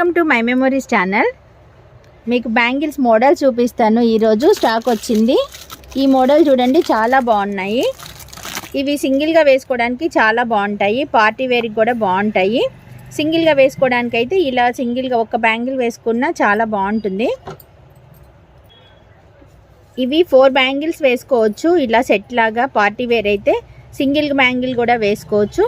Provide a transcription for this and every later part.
Welcome to my memories channel. మీకు bangles model చూపిస్తాను. ఈరోజు స్టాక్ వచ్చింది. ఈ మోడల్ చూడండి చాలా బాగున్నాయి. ఇవి సింగిల్గా వేసుకోవడానికి చాలా బాగుంటాయి. పార్టీ వేర్కి కూడా బాగుంటాయి. సింగిల్గా వేసుకోవడానికి అయితే ఇలా సింగిల్గా ఒక బ్యాంగిల్ వేసుకున్నా చాలా బాగుంటుంది. ఇవి ఫోర్ బ్యాంగిల్స్ వేసుకోవచ్చు. ఇలా సెట్ లాగా పార్టీ వేర్ అయితే సింగిల్ బ్యాంగిల్ కూడా వేసుకోవచ్చు.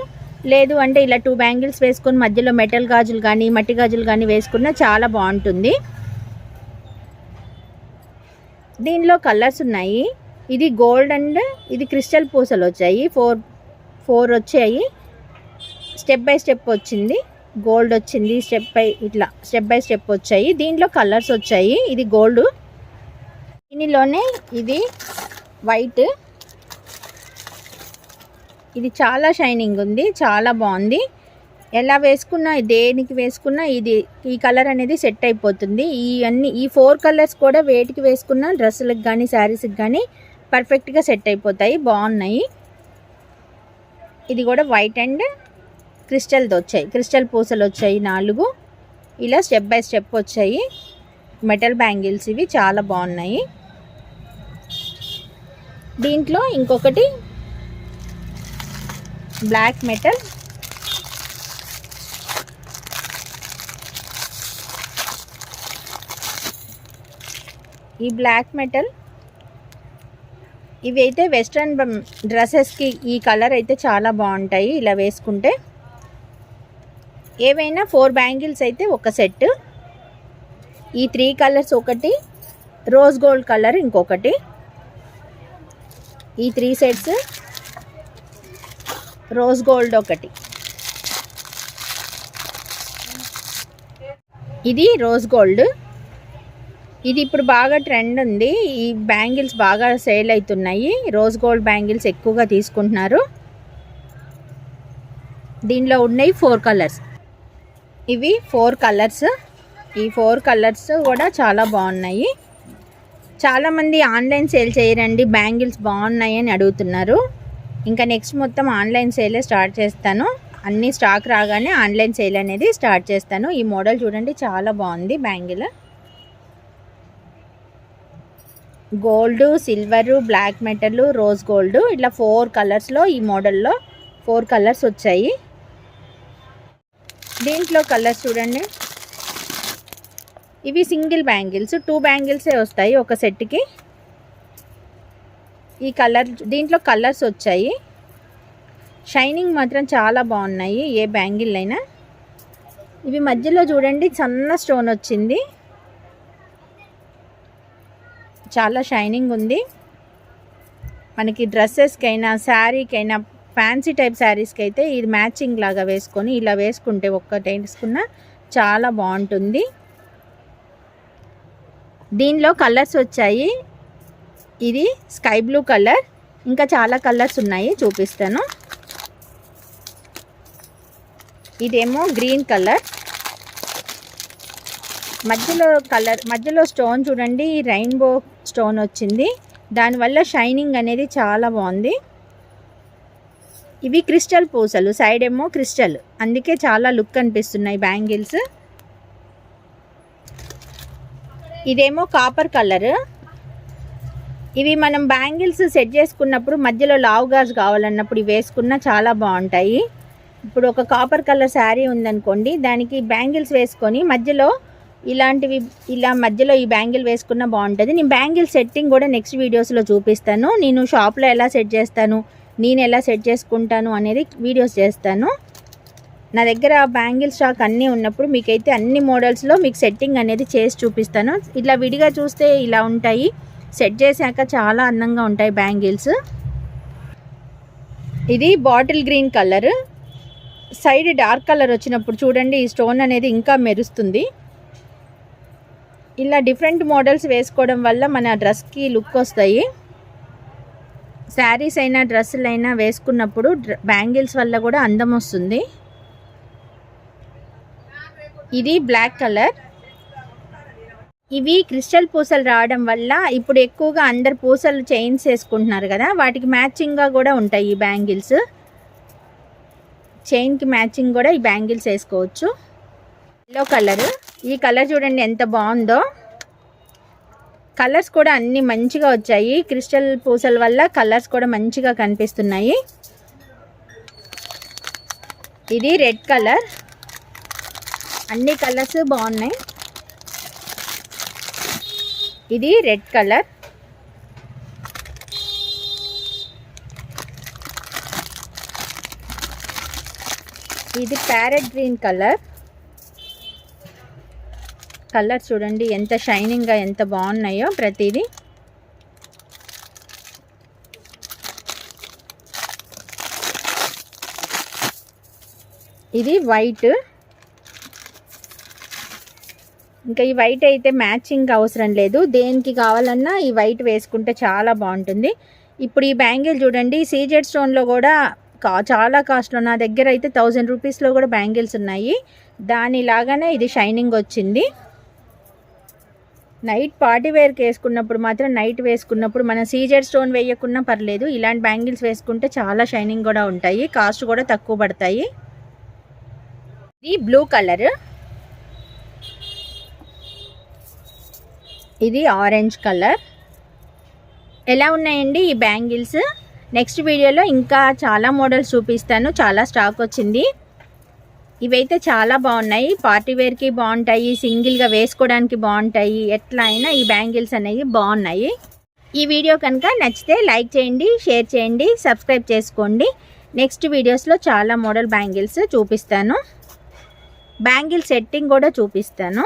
లేదు అంటే ఇలా టూ బ్యాంగిల్స్ వేసుకొని మధ్యలో మెటల్ గాజులు కానీ మట్టి గాజులు కానీ వేసుకున్నా చాలా బాగుంటుంది. దీనిలో కలర్స్ ఉన్నాయి. ఇది గోల్డ్ అండ్ ఇది క్రిస్టల్ పూసలు వచ్చాయి. ఫోర్ ఫోర్ వచ్చాయి. స్టెప్ బై స్టెప్ వచ్చింది. గోల్డ్ వచ్చింది. స్టెప్ బై ఇట్లా స్టెప్ బై స్టెప్ వచ్చాయి. దీంట్లో కలర్స్ వచ్చాయి. ఇది గోల్డ్ దీనిలోనే ఇది వైట్ ఇది చాలా షైనింగ్ ఉంది చాలా బాగుంది. ఎలా వేసుకున్నా దేనికి వేసుకున్నా ఇది ఈ కలర్ అనేది సెట్ అయిపోతుంది. ఈ అన్ని ఈ ఫోర్ కలర్స్ కూడా వేటికి వేసుకున్నా డ్రెస్సులకు కానీ శారీస్కి కానీ పర్ఫెక్ట్గా సెట్ అయిపోతాయి బాగున్నాయి. ఇది కూడా వైట్ అండ్ క్రిస్టల్తో వచ్చాయి క్రిస్టల్ పూసలు వచ్చాయి నాలుగు. ఇలా స్టెప్ బై స్టెప్ వచ్చాయి. మెటల్ బ్యాంగిల్స్ ఇవి చాలా బాగున్నాయి. దీంట్లో ఇంకొకటి బ్లాక్ మెటల్. ఈ బ్లాక్ మెటల్. ఇవి అయితే వెస్ట్రన్ డ్రెస్సెస్కి ఈ కలర్ అయితే చాలా బాగుంటాయి ఇలా వేసుకుంటే. ఏవైనా ఫోర్ బ్యాంగిల్స్ అయితే ఒక సెట్. ఈ త్రీ కలర్స్ ఒకటి రోజ్ గోల్డ్ కలర్ ఇంకొకటి. ఈ త్రీ సెట్స్ రోజ్ గోల్డ్ ఒకటి. ఇది రోజ్ గోల్డ్. ఇది ఇప్పుడు బాగా ట్రెండ్ ఉంది. ఈ బ్యాంగిల్స్ బాగా సేల్ అవుతున్నాయి. రోజ్ గోల్డ్ బ్యాంగిల్స్ ఎక్కువగా తీసుకుంటున్నారు. దీనిలో ఉన్నాయి ఫోర్ కలర్స్. ఇవి ఫోర్ కలర్స్. ఈ ఫోర్ కలర్స్ కూడా చాలా బాగున్నాయి. చాలామంది ఆన్లైన్ సేల్ చేయరండి. బ్యాంగిల్స్ బాగున్నాయి అని అడుగుతున్నారు. ఇంకా నెక్స్ట్ మొత్తం ఆన్లైన్ సేలే స్టార్ట్ చేస్తాను. అన్ని స్టాక్ రాగానే ఆన్లైన్ సేల్ అనేది స్టార్ట్ చేస్తాను. ఈ మోడల్ చూడండి చాలా బాగుంది bangle. Gold silver black metal rose gold ఇట్లా ఫోర్ కలర్స్లో ఈ మోడల్లో ఫోర్ కలర్స్ వచ్చాయి. దీంట్లో కలర్స్ చూడండి. ఇవి సింగిల్ బ్యాంగిల్స్ టూ బ్యాంగిల్సే వస్తాయి ఒక సెట్కి. ఈ కలర్ దీంట్లో కలర్స్ వచ్చాయి. షైనింగ్ మాత్రం చాలా బాగున్నాయి ఏ బ్యాంగిల్ అయినా. ఇవి మధ్యలో చూడండి సన్న స్టోన్ వచ్చింది. చాలా షైనింగ్ ఉంది. మనకి డ్రెస్సెస్కైనా శారీకైనా ఫ్యాన్సీ టైప్ శారీస్కి అయితే ఇది మ్యాచింగ్ లాగా వేసుకొని ఇలా వేసుకుంటే ఒక్కటి వేసుకున్న చాలా బాగుంటుంది. దీనిలో కలర్స్ వచ్చాయి. ఇది స్కై బ్లూ కలర్. ఇంకా చాలా కలర్స్ ఉన్నాయి చూపిస్తాను. ఇదేమో గ్రీన్ కలర్. మధ్యలో కలర్ మధ్యలో స్టోన్ చూడండి రెయిన్బో స్టోన్ వచ్చింది. దానివల్ల షైనింగ్ అనేది చాలా బాగుంది. ఇవి క్రిస్టల్ పూసలు సైడ్ ఏమో క్రిస్టల్. అందుకే చాలా లుక్ అనిపిస్తున్నాయి బ్యాంగిల్స్. ఇదేమో కాపర్ కలర్. ఇవి మనం బ్యాంగిల్స్ సెట్ చేసుకున్నప్పుడు మధ్యలో లావ్ గాజ్ కావాలన్నప్పుడు ఇవి వేసుకున్న చాలా బాగుంటాయి. ఇప్పుడు ఒక కాపర్ కలర్ శారీ ఉందనుకోండి దానికి బ్యాంగిల్స్ వేసుకొని మధ్యలో ఇలాంటివి ఇలా మధ్యలో ఈ బ్యాంగిల్ వేసుకున్న బాగుంటుంది. నేను బ్యాంగిల్ సెట్టింగ్ కూడా నెక్స్ట్ వీడియోస్లో చూపిస్తాను. నేను షాప్లో ఎలా సెట్ చేస్తాను నేను ఎలా సెట్ చేసుకుంటాను అనేది వీడియోస్ చేస్తాను. నా దగ్గర బ్యాంగిల్ స్టాక్ అన్నీ ఉన్నప్పుడు మీకైతే అన్ని మోడల్స్లో మీకు సెట్టింగ్ అనేది చేసి చూపిస్తాను. ఇట్లా విడిగా చూస్తే ఇలా ఉంటాయి. సెట్ చేశాక చాలా అందంగా ఉంటాయి బ్యాంగిల్స్. ఇది bottle green colour. Side dark colour వచ్చినప్పుడు చూడండి ఈ స్టోన్ అనేది ఇంకా మెరుస్తుంది. ఇలా డిఫరెంట్ మోడల్స్ వేసుకోవడం వల్ల మన డ్రెస్కి లుక్ వస్తాయి. శారీస్ అయినా డ్రెస్సులు అయినా వేసుకున్నప్పుడు బ్యాంగిల్స్ వల్ల కూడా అందం వస్తుంది. ఇది బ్లాక్ కలర్. ఇవి క్రిస్టల్ పూసలు రావడం వల్ల ఇప్పుడు ఎక్కువగా అందరు పూసలు చైన్స్ వేసుకుంటున్నారు కదా వాటికి మ్యాచింగ్గా కూడా ఉంటాయి ఈ బ్యాంగిల్స్. చైన్కి మ్యాచింగ్ కూడా ఈ బ్యాంగిల్స్ వేసుకోవచ్చు. ఎల్లో కలర్ ఈ కలర్ చూడండి ఎంత బాగుందో. కలర్స్ కూడా అన్ని మంచిగా వచ్చాయి. క్రిస్టల్ పూసల వల్ల కలర్స్ కూడా మంచిగా కనిపిస్తున్నాయి. ఇది రెడ్ కలర్ అన్ని కలర్స్ బాగున్నాయి. ఇది రెడ్ కలర్. ఇది ప్యారెట్ గ్రీన్ కలర్. కలర్ చూడండి ఎంత షైనింగ్గా ఎంత బాగున్నాయో ప్రతిదీ. ఇది వైట్ ఇంకా ఈ వైట్ అయితే మ్యాచింగ్ అవసరం లేదు. దేనికి కావాలన్నా ఈ వైట్ వేసుకుంటే చాలా బాగుంటుంది. ఇప్పుడు ఈ బ్యాంగిల్ చూడండి సీజెడ్ స్టోన్లో కూడా కా చాలా కాస్ట్లో నా దగ్గర అయితే థౌజండ్ రూపీస్లో కూడా బ్యాంగిల్స్ ఉన్నాయి. దానిలాగానే ఇది షైనింగ్ వచ్చింది. నైట్ పార్టీ వేర్కి వేసుకున్నప్పుడు మాత్రం నైట్ వేసుకున్నప్పుడు మనం సీజెడ్ స్టోన్ వేయకున్నా పర్లేదు ఇలాంటి బ్యాంగిల్స్ వేసుకుంటే చాలా షైనింగ్ కూడా ఉంటాయి కాస్ట్ కూడా తక్కువ పడతాయి. ఇది బ్లూ కలర్. ఇది ఆరెంజ్ కలర్. ఎలా ఉన్నాయండి ఈ బ్యాంగిల్స్? నెక్స్ట్ వీడియోలో ఇంకా చాలా మోడల్స్ చూపిస్తాను. చాలా స్టాక్ వచ్చింది. ఇవైతే చాలా బాగున్నాయి. పార్టీ వేర్కి బాగుంటాయి. సింగిల్గా వేసుకోవడానికి బాగుంటాయి. ఎట్లా అయినా ఈ బ్యాంగిల్స్ అనేవి బాగున్నాయి. ఈ వీడియో కనుక నచ్చితే లైక్ చేయండి షేర్ చేయండి సబ్స్క్రైబ్ చేసుకోండి. నెక్స్ట్ వీడియోస్లో చాలా మోడల్ బ్యాంగిల్స్ చూపిస్తాను. బ్యాంగిల్ సెట్టింగ్ కూడా చూపిస్తాను.